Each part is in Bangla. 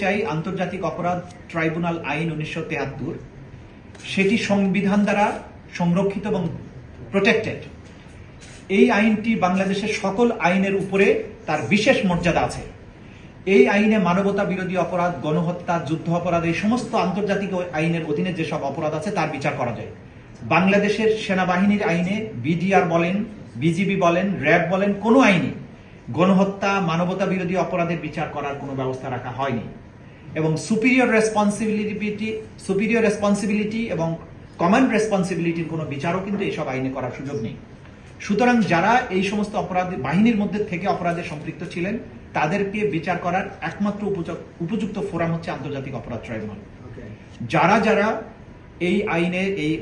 চাই আন্তর্জাতিক অপরাধ ট্রাইব্যুনাল আইন উনিশশো সেটি সংবিধান দ্বারা সংরক্ষিত এবং প্রোটেক্টেড এই আইনটি বাংলাদেশের সকল আইনের উপরে তার বিশেষ মর্যাদা আছে। এই আইনে মানবতা বিরোধী অপরাধ, গণহত্যা, যুদ্ধ অপরাধ, এই সমস্ত আন্তর্জাতিক আইনের অধীনে যেসব অপরাধ আছে, তার বিচার করা যায়। বাংলাদেশের সেনাবাহিনীর আইনে বিডিআর বলেন, বিজিবি বলেন, র্যাব বলেন, কোনো আইনে গণহত্যা, মানবতা বিরোধী অপরাধের বিচার করার কোনো ব্যবস্থা রাখা হয়নি। এবং সুপিরিয়র রেসপন্সিবিলিটি সুপিরিয়র রেসপন্সিবিলিটি এবং কমন রেসপন্সিবিলিটির কোনো বিচারও কিন্তু এইসব আইনে করার সুযোগ নেই। সুতরাং যারা এই সমস্ত অপরাধ বাহিনীর মধ্যে থেকে অপরাধে সম্পৃক্ত ছিলেন তাদেরকে বিচার করার একমাত্র উপযুক্ত ফোরাম হচ্ছে আন্তর্জাতিক অপরাধ ট্রাইব্যুনাল। যারা যারা এই আইনে এই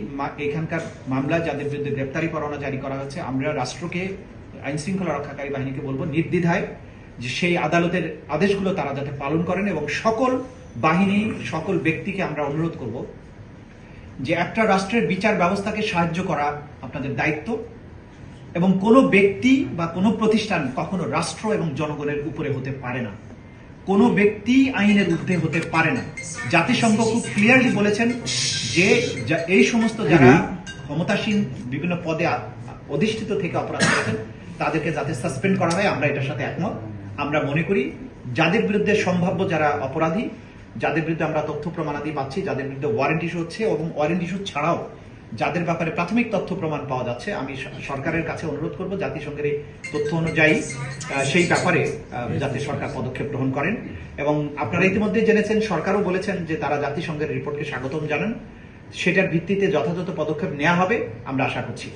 এখানকার মামলা যাদের বিরুদ্ধে গ্রেপ্তারি পরোয়ানা জারি করা হচ্ছে আমরা রাষ্ট্রকে আইন শৃঙ্খলা রক্ষাকারী বাহিনীকে বলব নির্দ্বিধায় যে সেই আদালতের আদেশগুলো তারা যাতে পালন করেন এবং সকল বাহিনী সকল ব্যক্তিকে আমরা অনুরোধ করব যে একটা রাষ্ট্রের বিচার ব্যবস্থাকে সাহায্য করা আপনাদের দায়িত্ব এবং কোনো ব্যক্তি বা কোনো প্রতিষ্ঠান কখনো রাষ্ট্র এবং জনগণের উপরে হতে পারে না। কোনো ব্যক্তি আইনের ঊর্ধ্বে হতে পারে না। জাতিসংঘ খুব ক্লিয়ারলি বলেছেন যে এই সমস্ত যারা ক্ষমতাসীন বিভিন্ন পদে অধিষ্ঠিত থেকে অপরাধ করেছেন তাদেরকে যাতে সাসপেন্ড করা হয় আমরা এটার সাথে একমত। আমরা মনে করি যাদের বিরুদ্ধে সম্ভাব্য যারা অপরাধী, যাদের বিরুদ্ধে আমরা তথ্য প্রমাণাদি পাচ্ছি, যাদের বিরুদ্ধে ওয়ারেন্ট ইস্যু হচ্ছে এবং ওয়ারেন্ট ইস্যু ছাড়াও যাদের ব্যাপারে প্রাথমিক তথ্য প্রমাণ পাওয়া যাচ্ছে, আমি সরকারের কাছে অনুরোধ করব জাতিসংঘের এই তথ্য অনুযায়ী সেই ব্যাপারে যাতে সরকার পদক্ষেপ গ্রহণ করেন। এবং আপনারা ইতিমধ্যে জেনেছেন, সরকারও বলেছেন যে তারা জাতিসংঘের রিপোর্টকে স্বাগতম জানান। সেটার ভিত্তিতে যথাযথ পদক্ষেপ নেওয়া হবে, আমরা আশা করছি।